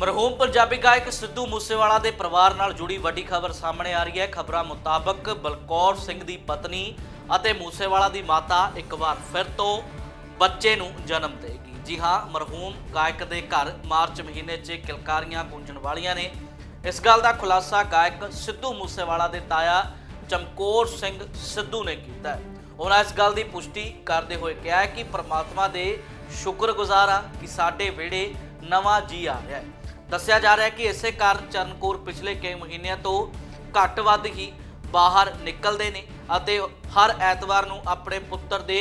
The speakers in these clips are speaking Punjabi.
ਮਰਹੂਮ ਪੰਜਾਬੀ ਗਾਇਕ ਸਿੱਧੂ ਮੂਸੇਵਾਲਾ ਦੇ ਪਰਿਵਾਰ ਨਾਲ ਜੁੜੀ ਵੱਡੀ ਖਬਰ ਸਾਹਮਣੇ ਆ ਰਹੀ ਹੈ। ਖਬਰਾਂ ਮੁਤਾਬਕ ਬਲਕੌਰ ਸਿੰਘ ਦੀ ਪਤਨੀ ਅਤੇ ਮੂਸੇਵਾਲਾ ਦੀ ਮਾਤਾ ਇੱਕ ਵਾਰ ਫਿਰ ਤੋਂ ਬੱਚੇ ਨੂੰ ਜਨਮ ਦੇਗੀ। ਜੀ ਹਾਂ, ਮਰਹੂਮ ਗਾਇਕ ਦੇ ਘਰ ਮਾਰਚ ਮਹੀਨੇ 'ਚ ਕਿਲਕਾਰੀਆਂ ਗੂੰਜਣ ਵਾਲੀਆਂ ਨੇ। ਇਸ ਗੱਲ ਦਾ ਖੁਲਾਸਾ ਗਾਇਕ ਸਿੱਧੂ ਮੂਸੇਵਾਲਾ ਦੇ ਤਾਇਆ ਚਮਕੌਰ ਸਿੰਘ ਸਿੱਧੂ ਨੇ ਕੀਤਾ ਹੈ। ਉਹਨਾਂ ਇਸ ਗੱਲ ਦੀ ਪੁਸ਼ਟੀ ਕਰਦੇ ਹੋਏ ਕਿਹਾ ਕਿ ਪ੍ਰਮਾਤਮਾ ਦੇ ਸ਼ੁਕਰਗੁਜ਼ਾਰ ਹਾਂ ਕਿ ਸਾਡੇ ਵਿਹੜੇ ਨਵਾਂ ਜੀ ਆ ਰਿਹਾ ਹੈ। ਦੱਸਿਆ ਜਾ ਰਿਹਾ ਹੈ ਕਿ ਇਸੇ ਕਾਰਨ ਚਰਨਕੌਰ ਪਿਛਲੇ ਕਈ ਮਹੀਨਿਆਂ ਤੋਂ ਘੱਟ ਵੱਧ ਹੀ ਬਾਹਰ ਨਿਕਲਦੇ ਨੇ ਅਤੇ ਹਰ ਐਤਵਾਰ ਨੂੰ ਆਪਣੇ ਪੁੱਤਰ ਦੇ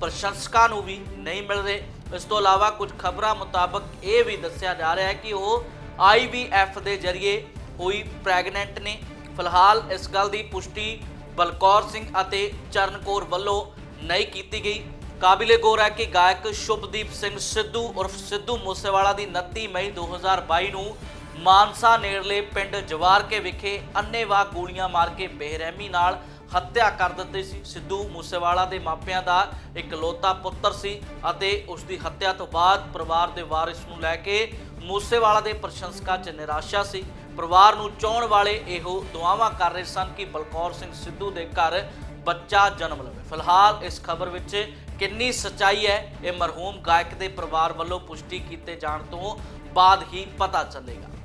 ਪ੍ਰਸ਼ੰਸਕਾਂ ਨੂੰ ਵੀ ਨਹੀਂ ਮਿਲ ਰਹੇ। ਇਸ ਤੋਂ ਇਲਾਵਾ ਕੁਝ ਖਬਰਾਂ ਮੁਤਾਬਕ ਇਹ ਵੀ ਦੱਸਿਆ ਜਾ ਰਿਹਾ ਹੈ ਕਿ ਉਹ ਆਈਵੀਐਫ ਦੇ ਜ਼ਰੀਏ ਹੋਈ ਪ੍ਰੈਗਨੈਂਟ ਨੇ। ਫਿਲਹਾਲ ਇਸ ਗੱਲ ਦੀ ਪੁਸ਼ਟੀ ਬਲਕੌਰ ਸਿੰਘ ਅਤੇ ਚਰਨਕੌਰ ਵੱਲੋਂ ਨਹੀਂ ਕੀਤੀ ਗਈ। ਕਾਬਿਲੇ ਗੌਰ ਹੈ ਕਿ ਗਾਇਕ ਸ਼ੁਭਦੀਪ ਸਿੰਘ ਸਿੱਧੂ ਉਰਫ ਸਿੱਧੂ ਮੂਸੇਵਾਲਾ ਦੀ 29 ਮਈ 2022 ਨੂੰ ਮਾਨਸਾ ਨੇੜਲੇ ਪਿੰਡ ਜਵਾਰਕੇ ਵਿਖੇ ਅੰਨ੍ਹੇਵਾਹ ਗੋਲੀਆਂ ਮਾਰ ਕੇ ਬੇਰਹਿਮੀ ਨਾਲ ਹੱਤਿਆ ਕਰ ਦਿੱਤੀ ਸੀ। ਸਿੱਧੂ ਮੂਸੇਵਾਲਾ ਦੇ ਮਾਪਿਆਂ ਦਾ ਇਕਲੌਤਾ ਪੁੱਤਰ ਸੀ ਅਤੇ ਉਸ ਦੀ ਹੱਤਿਆ ਤੋਂ ਬਾਅਦ ਪਰਿਵਾਰ ਦੇ ਵਾਰਿਸ ਨੂੰ ਲੈ ਕੇ ਮੂਸੇਵਾਲਾ ਦੇ ਪ੍ਰਸ਼ੰਸਕਾਂ 'ਚ ਨਿਰਾਸ਼ਾ ਸੀ। ਪਰਿਵਾਰ ਨੂੰ ਚਾਹਣ ਵਾਲੇ ਇਹੋ ਦੁਆਵਾਂ ਕਰ ਰਹੇ ਸਨ ਕਿ ਬਲਕੌਰ ਸਿੰਘ ਸਿੱਧੂ ਦੇ ਘਰ ਬੱਚਾ ਜਨਮ ਲਵੇ। ਫਿਲਹਾਲ ਇਸ ਖਬਰ ਵਿੱਚ ਕਿੰਨੀ ਸਚਾਈ ਹੈ, ਇਹ ਮਰਹੂਮ ਗਾਇਕ ਦੇ ਪਰਿਵਾਰ ਵੱਲੋਂ ਪੁਸ਼ਟੀ ਕੀਤੇ ਜਾਣ ਤੋਂ ਬਾਅਦ ਹੀ ਪਤਾ ਚੱਲੇਗਾ।